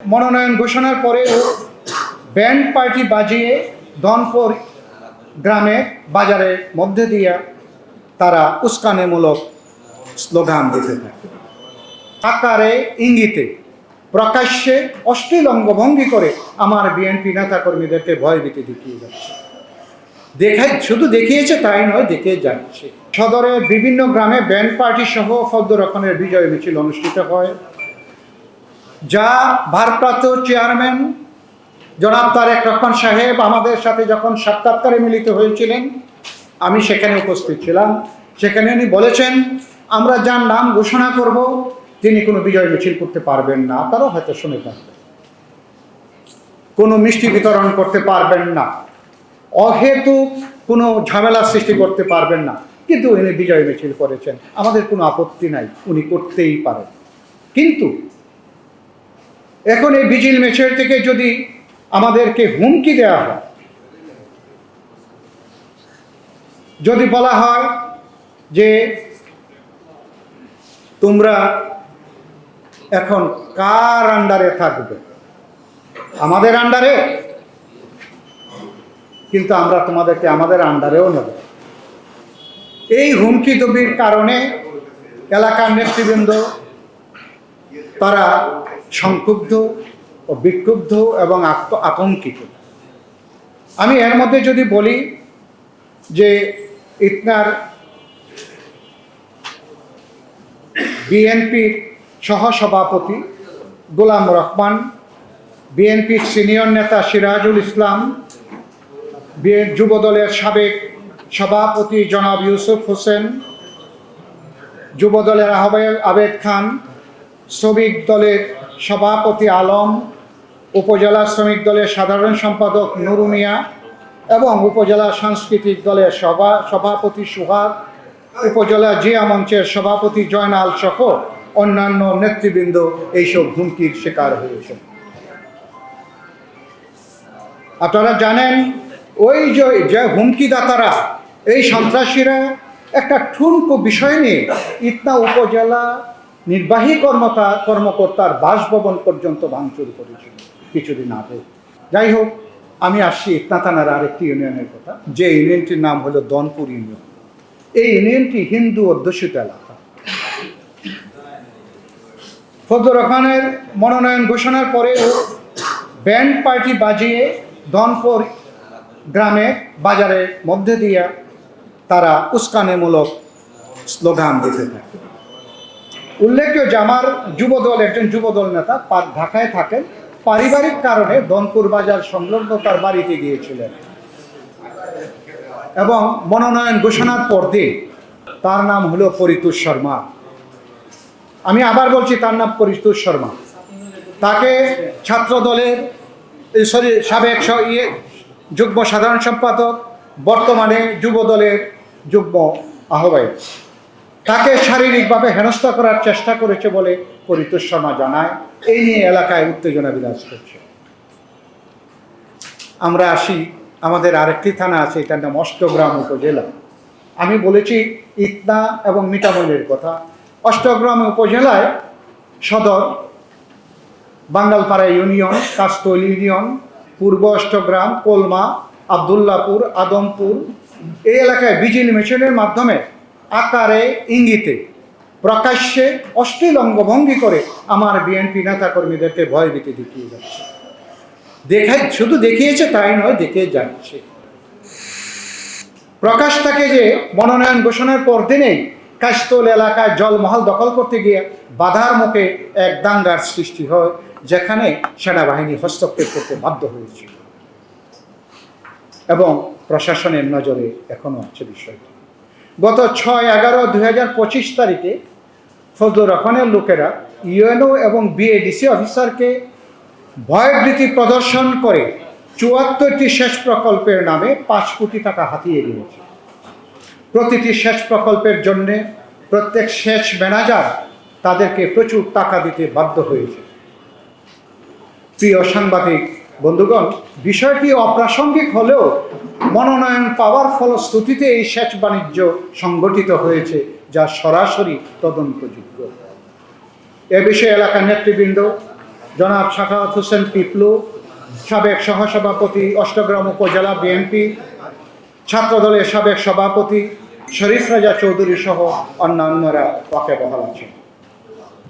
মনোনয়ন ঘোষণার পরেও ব্যান্ড পার্টি বাজিয়ে দনপুর গ্রামে বাজারের মধ্যে দিয়ে তারা উস্কানিমূলক স্লোগান দিতে থাকে। আকারে ইঙ্গিতে প্রকাশ্যে অশ্লীল অঙ্গভঙ্গি করে আমার বিএনপি নেতা কর্মীদেরকে ভয়ভীতি দেখিয়ে যাচ্ছে। দেখাই, শুধু দেখিয়েছে তাই নয়, দেখে যাচ্ছে। সদরের বিভিন্ন গ্রামে ব্যান্ড পার্টি সহ ফদ্দ রকমের বিজয় মিছিল অনুষ্ঠিত হয়। যা ভারপ্রাপ্ত চেয়ারম্যান জনাব তারেক রহমান সাহেব আমাদের সাথে যখন সাক্ষাৎকারে মিলিত হয়েছিলেন, আমি সেখানে উপস্থিত ছিলাম। সেখানে উনি বলেছেন, আমরা যার নাম ঘোষণা করব, তিনি কোনো বিজয় মিছিল করতে পারবেন না। আপনারাও হয়তো শুনে থাকবেন। কোনো মিষ্টি বিতরণ করতে পারবেন না। অহেতু কোনো ঝামেলা সৃষ্টি করতে পারবেন না। কিন্তু উনি বিজয় মিছিল করেছেন। আমাদের কোনো আপত্তি নাই। উনি করতেই পারেন। কিন্তু এখন এই বিজিল মিছিল থেকে যদি আমাদেরকে হুমকি দেওয়া হয়, যদি বলা হয় যে তোমরা এখন কার আন্ডারে থাকবে? আমাদের আন্ডারে? কিন্তু আমরা তোমাদেরকে আমাদের আন্ডারেও নেব। এই হুমকি দবির কারণে এলাকার নেতৃবৃন্দ তারা সংক্ষুব্ধ ও বিক্ষুব্ধ এবং আত্ম- আতঙ্কিত। আমি এর মধ্যে যদি বলি যে ইতনার বিএনপির সহসভাপতি গোলাম রহমান বিএনপির সিনিয়র নেতা সিরাজুল ইসলাম যুবদলের সাবেক সভাপতি জনাব ইউসুফ হোসেন, যুবদলের আহ্বায়ক আবেদ খান শ্রমিক দলের সভাপতি আলম, উপজেলা শ্রমিক দলের সাধারণ সম্পাদক নুরু মিয়া এবং উপজেলা সাংস্কৃতিক দলের সভা, সভাপতি সুহাগ, উপজেলা জিয়া মঞ্চের সভাপতি জয়নাল সহ অন্যান্য নেতৃবৃন্দ এইসব হুমকির শিকার হয়েছে। আপনারা জানেন, ওই যে যে হুমকিদাতারা, এই সন্ত্রাসীরা একটা ঠুনকো বিষয় নিয়ে ইতনা উপজেলা নির্বাহী কর্মতা, কর্মকর্তার বাসভবন পর্যন্ত ভাঙচুর করেছিল কিছুদিন আগে। যাই হোক, আমি আসছি ইতনা থানার আরেকটি ইউনিয়নের কথা। যে ইউনিয়নটির নাম হলো দনপুর ইউনিয়ন। এই ইউনিয়নটি হিন্দু অধ্যুষিত এলাকা। ফজল রহমানের মনোনয়ন ঘোষণার পরেও ব্যান্ড পার্টি বাজিয়ে দনপুর গ্রামে, বাজারের মধ্যে দিয়ে তারা উস্কানিমূলক স্লোগান দিতে থাকে উল্লেখ্য যে আমার যুবদল, একজন যুবদল নেতা ঢাকায় থাকেন, পারিবারিক কারণে দনপুর বাজার সংলগ্ন তার বাড়িতে গিয়েছিলেন। এবং মনোনয়ন ঘোষণার পর দিন তার নাম হলো পরিতোষ শর্মা। আমি আবার বলছি তার নাম পরিতোষ শর্মা। তাকে ছাত্র দলের সরি, সাবেক ইয়ে যুগ্ম সাধারণ সম্পাদক, বর্তমানে যুব দলের যুগ্ম আহ্বায়ক। তাকে শারীরিকভাবে হেনস্থা করার চেষ্টা করেছে বলে পরিতোষ শর্মা জানায়। এই নিয়ে এলাকায় উত্তেজনা বিরাজ করছে। আমরা আসি, আমাদের আরেকটি থানা আছে, এটার নাম অষ্টগ্রাম উপজেলা। আমি বলেছি ইতনা এবং মিটামলের কথা। অষ্টগ্রাম উপজেলায় সদর, বাঙ্গালপাড়া ইউনিয়ন কাস্তল ইউনিয়ন, পূর্ব অষ্টগ্রাম, কোলমা, আবদুল্লাপুর, আদমপুর। এই এলাকায় বিজিল মেশিনের মাধ্যমে আকারে, ইঙ্গিতে, প্রকাশ্যে, অশ্লীল অঙ্গভঙ্গি করে আমার বিএনপি নেতা কর্মীদেরকে ভয়ভীতি দেখিয়ে যাচ্ছে। দেখাই শুধু দেখিয়েছে তাই নয়, দেখে যাচ্ছে। প্রকাশ থাকে যে, মনোনয়ন ঘোষণার পর দিনেই কাশতল এলাকায় জলমহল দখল করতে গিয়ে বাধার মুখে এক দাঙ্গার সৃষ্টি হয়, যেখানে সেনাবাহিনী হস্তক্ষেপ করতে বাধ্য হয়েছিল। এবং প্রশাসনের নজরে এখনও আছে বিষয়টি। গত ছয় এগারো দুই হাজার পঁচিশ তারিখে ফজলুর রহমানের লোকেরা ইউএনও এবং বিএডিসি অফিসারকে ভয়ভীতি প্রদর্শন করে চুয়াত্তরটি শেষ প্রকল্পের নামে পাঁচ কোটি টাকা হাতিয়ে দিয়েছে প্রতিটি শেষ প্রকল্পের জন্যে প্রত্যেক শেষ ম্যানেজার তাদেরকে প্রচুর টাকা দিতে বাধ্য হয়েছে। প্রিয় সাংবাদিক বন্ধুগণ, বিষয়টি অপ্রাসঙ্গিক হলেও মনোনয়ন পাওয়ার ফলশ্রুতিতে এই সেচ বাণিজ্য সংগঠিত হয়েছে, যা সরাসরি তদন্তযোগ্য। এ বিষয়ে এলাকার নেতৃবৃন্দ, জনাব শাখাওয়াত হোসেন পিপলু, সাবেক সহসভাপতি, অষ্টগ্রাম উপজেলা বিএনপি, ছাত্রদলের সাবেক সভাপতি শরীফ রাজা চৌধুরী সহ অন্যান্যরা ওয়াকে বহাল আছেন।